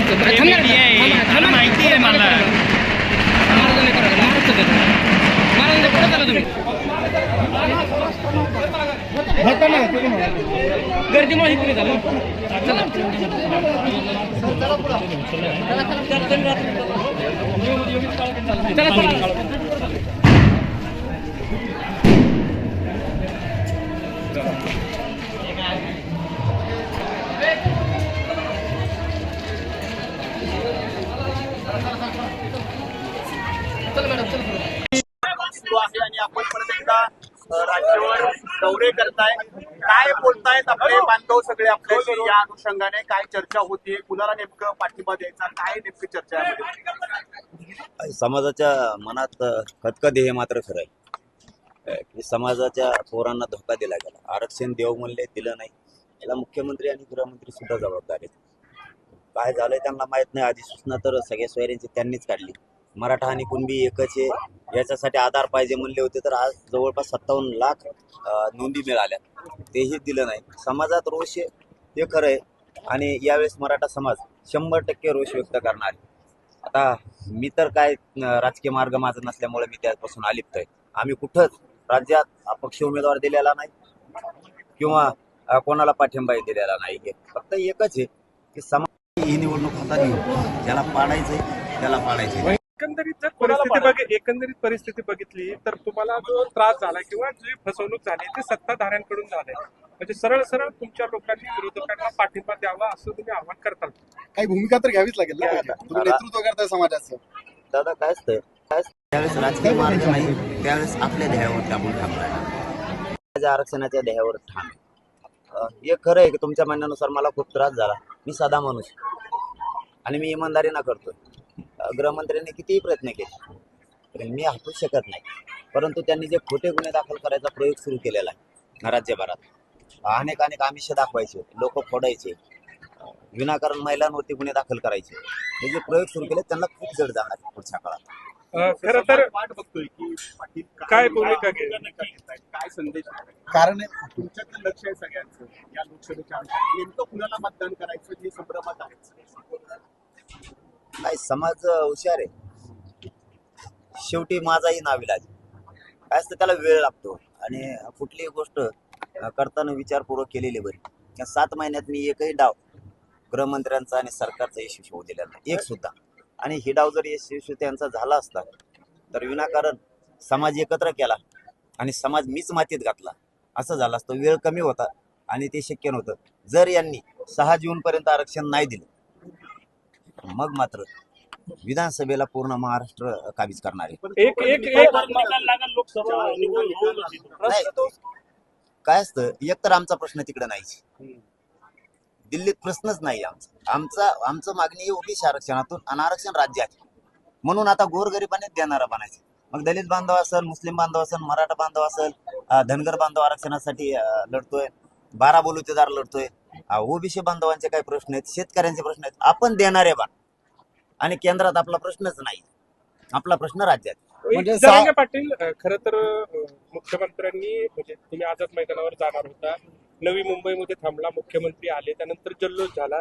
महाराष्ट्र हे थांबा ना, media आहे. थांबा ना, थांबा. माहिती आहे मला. महाराजांनी करा महाराष्ट्र देतो महाराजांच्या पुढे चला तुम्ही? गर्दीमुळे इकडे झालं चला. चला चला. राज्यावर दौरे करताय. काय बोलतायत आपले बांधव सगळे? आपल्याशी या अनुषंगाने काय चर्चा होतीये? कुणाला नेमकं पाठिंबा द्यायचा? काय नेमकी चर्चा आहे? समाजाच्या मनात खतखत हे मात्र खरं आहे. की समाजाच्या पोरांना धोका दिला गेला. आरक्षण देव म्हणले दिलं नाही. याला मुख्यमंत्री आणि गृहमंत्री सुद्धा जबाबदार आहेत. काय झालंय त्यांना माहीत नाही. अधिसूचना तर सगळ्या सोयऱ्यांची त्यांनीच काढली. मराठा आणि कुणबी एकच आहे. याच्यासाठी आधार पाहिजे म्हणले होते तर आज जवळपास सत्तावन्न लाख नोंदी मिळाल्या तेही दिलं नाही. समाजात रोष आहे हे खरं आहे. आणि यावेळेस मराठा समाज शंभर टक्के रोष व्यक्त करणार आता मी तर काय राजकीय मार्ग माझा नसल्यामुळे मी त्यापासून अलिप्त आहे. आम्ही कुठंच राज्यात अपक्ष उमेदवार दिलेला नाही किंवा कोणाला पाठिंबाही दिलेला नाही. हे फक्त एकच आहे की समाज ही निवडणूक हातात ज्याला पाडायचंय त्याला पाडायचंय. परिस्थिती बघ एकंदरीत परिस्थिती बघितली तर तुम्हाला जो त्रास झाला किंवा जी फसवणूक झाली ती सत्ताधाऱ्यांकडून झाली. म्हणजे सरळ सरळ तुमच्या लोकांनी विरोधकांना पाठिंबा द्यावा असं तुम्ही आवाहन करताल. काही भूमिका तर घ्यावीच लागेल ना. तुम्ही नेतृत्व करताय समाजाचं. दादा काय असतं काय? त्यावेळेस राजकीय मार्ग नाही त्यावेळेस आपल्या ध्येयावरती आपण राहिलो. माझ्या आरक्षणाच्या ध्येयावर ठाम हे खरं आहे की तुमच्या म्हणण्यानुसार मला खूप त्रास झाला. मी साधा माणूस आणि मी इमानदारीनं करतोय. गृहमंत्र्यांनी कितीही प्रयत्न केले तरी मी हटू शकत नाही परंतु त्यांनी जे खोटे गुन्हे दाखल करायचा प्रयोग सुरू केलेला आहे राज्यभरात अनेक अनेक आमिष दाखवायचे लोक फोडायचे विनाकारण महिलांवरती गुन्हे दाखल करायचे हे जे प्रयोग सुरू केले त्यांना खूप जड जाणार आहे पुढच्या काळात खरं तर वाट बघतोय की पाटील काय भूमिका? काय संदेश? कारण आहे, तुमच्याकडे लक्ष आहे सगळ्यांचं या लोकसभेच्या. नेमकं कुणाला मतदान करायचं हे संभ्रमात आहेत काय समाज हुशार आहे. शेवटी माझाही नाविलाज काय असतं त्याला वेळ लागतो. आणि कुठलीही गोष्ट करताना विचारपूर्वक केलेली बरी. या सात महिन्यात मी एकही डाव गृहमंत्र्यांचा आणि सरकारचा यशस्वी होऊ दिला नाही. एक सुद्धा. आणि ही डाव जर यशस्वी त्यांचा झाला असता तर विनाकारण समाज एकत्र केला आणि समाज मीच मातीत घातला. असं झालं असतं. वेळ कमी होता आणि ते शक्य नव्हतं. जर यांनी सहा जूनपर्यंत आरक्षण नाही दिलं मग मात्र विधानसभेला पूर्ण महाराष्ट्र काबीज करणार आहे. एक एक एक नाही, काय असतं एक तर आमचा प्रश्न तिकडे नाहीच दिल्लीत प्रश्नच नाही आमचा. आमचा आमचं मागणी आहे ओबीसी आरक्षणातून आणि आरक्षण राज्यात म्हणून आता गोरगरिबाने देणारा बनायचं. मग दलित बांधव असेल मुस्लिम बांधव असेल मराठा बांधव असेल धनगर बांधव आरक्षणासाठी लढतोय बारा बोलुतेदार लढतोय. ओबीसी बांधवांचे काही प्रश्न आहेत शेतकऱ्यांचे प्रश्न आहेत. आपण देणारे बा. आणि केंद्रात आपला प्रश्नच नाही. आपला प्रश्न राज्यात. म्हणजे जरांगे पाटील खरं तर अं, मुख्यमंत्र्यांनी म्हणजे तुम्ही आझाद मैदानावर जाणार होता. नवी मुंबईमध्ये थांबला मुख्यमंत्री आले त्यानंतर जल्लोष झाला.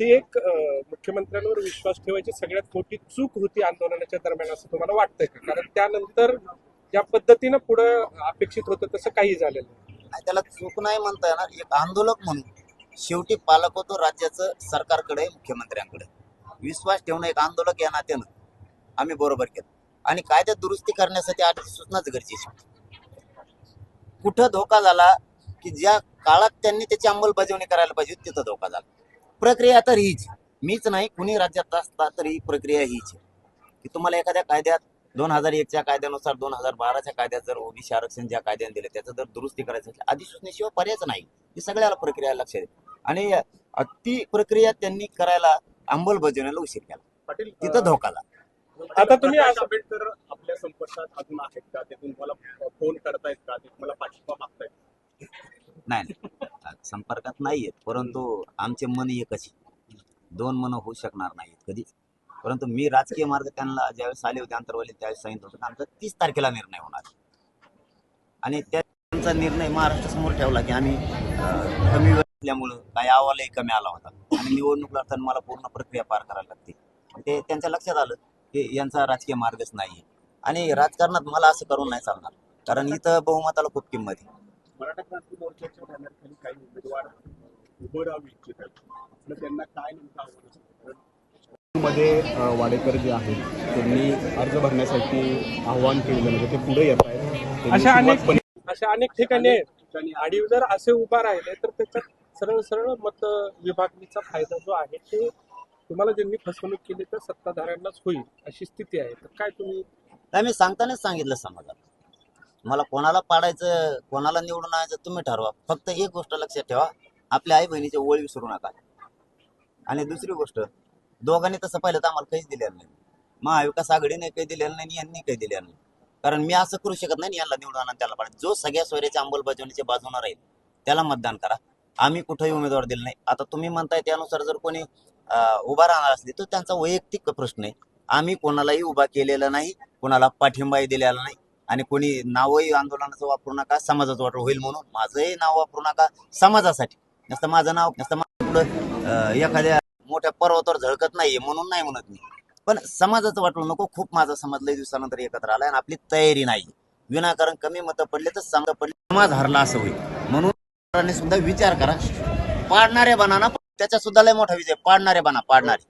ते एक अं, मुख्यमंत्र्यांवर विश्वास ठेवायची सगळ्यात मोठी चूक होती आंदोलनाच्या दरम्यान असं तुम्हाला वाटतंय का? कारण त्यानंतर ज्या पद्धतीनं पुढं अपेक्षित होतं तसं काही झालेलं नाही. आणि त्याला चूक नाही म्हणता येणार. एक आंदोलक म्हणून शेवटी पालक होतो राज्याचं सरकारकडे मुख्यमंत्र्यांकडे. विश्वास ठेवणं एक आंदोलक या नात्यानं आम्ही बरोबर केलं. आणि कायद्यात दुरुस्ती करण्यासाठी अधिसूचनाच गरजेची कुठं धोका झाला की ज्या काळात त्यांनी त्याची अंमलबजावणी करायला पाहिजे तिथं धोका झाला. प्रक्रिया तर हीच. मीच नाही कुणी राज्यात असता तर ही प्रक्रिया हीच आहे. की तुम्हाला एखाद्या कायद्यात दोन हजार एकच्या कायद्यानुसार दोन हजार बाराच्या कायद्यात जर ओबीसी आरक्षण ज्या कायद्याने दिले त्याचं जर दुरुस्ती करायचं असेल अधिसूचनेशिवाय पर्यायच नाही. ही सगळ्याला प्रक्रिया लक्षात आहे आणि ती प्रक्रिया त्यांनी करायला अंमलबजावणीला उशीर केला. पाटील तिथं धोका झाला आता तुम्ही प्रकाश आंबेडकर आपल्या संपर्कात अजून आहेत का? ते तुम्हाला फोन करतायत का? ते तुम्हाला पाठिंबा मागतायत. नाही नाही. संपर्कात नाहीयेत परंतु आमचे मन एकच आहे. दोन मन होऊ शकणार नाहीत कधीच परंतु मी राजकीय मार्ग त्यांना ज्यावेळेस आले होते अंतरवाली त्यावेळेस सांगितलं होतं की आमचा तीस तारखेला निर्णय होणार आणि त्या त्यांचा निर्णय महाराष्ट्रासमोर ठेवला की आम्ही अं, कमी वेळ असल्यामुळं काही अहवालही कमी आला होता. आणि निवडणूक लढताना मला पूर्ण प्रक्रिया पार करायला लागते. ते त्यांच्या लक्षात आलं की यांचा राजकीय मार्गच नाही आणि राजकारणात मला असं करून नाही चालणार. कारण इथं बहुमताला खूप किंमत आहे? मध्ये वाडेकर जे आहेत त्यांनी अर्ज भरण्यासाठी आव्हान केलेलं म्हणजे ते पुढे येत आहेत. अशा अनेक अशा अनेक ठिकाणी आहेत ठिकाणी आणि जर असे उभा राहिले तर त्याच्यात सरळ सरळ मत विभागणीचा फायदा जो आहे ते तुम्हाला ज्यांनी फसवणूक केली तर सत्ताधाऱ्यांनाच होईल अशी स्थिती आहे. तर काय तुम्ही नाही मी सांगतानाच सांगितलं समाजाला. मला कोणाला पाडायचं कोणाला निवडून आणायचं तुम्ही ठरवा. फक्त एक गोष्ट लक्षात ठेवा आपल्या आई बहिणीचे ओळी विसरू नका. आणि दुसरी गोष्ट दोघांनी तसं पाहिलं तर आम्हाला काहीच दिलेलं नाही. महाविकास आघाडीने काही दिलेलं नाही आणि यांनी काही दिलेलं नाही. कारण मी असं करू शकत नाही यांना निवडून आणा त्याला पाहिजे जो सगळ्या सोयऱ्याच्या अंमलबजावणीच्या बाजूने राहील त्याला मतदान करा. आम्ही कुठेही उमेदवार दिला नाही. आता तुम्ही म्हणताय त्यानुसार जर कोणी उभा राहणार असली तर त्यांचा वैयक्तिक प्रश्न आहे. आम्ही कोणालाही उभा केलेला नाही कोणाला पाठिंबाही दिलेला नाही आणि कोणी नावही आंदोलनाचं वापरू नका समाजाचं वाटलं होईल म्हणून. माझंही नाव वापरू नका समाजासाठी. नसतं माझं नाव नसतं पुढं एखाद्या मोठ्या पर्वतावर झळकत नाहीये म्हणून नाही म्हणत मी. पण समाजाचं वाटलं नको खूप माझा समाज लई दिवसानंतर एकत्र आला आणि आपली तयारी नाही. विनाकारण कमी मतं पडले तर समजा पडले समाज हरला असं होईल. सुद्धा विचार करा. पाडणारे बनाना त्याचा सुद्धा लय मोठा विजय. पाडणारे बना पाडणारे.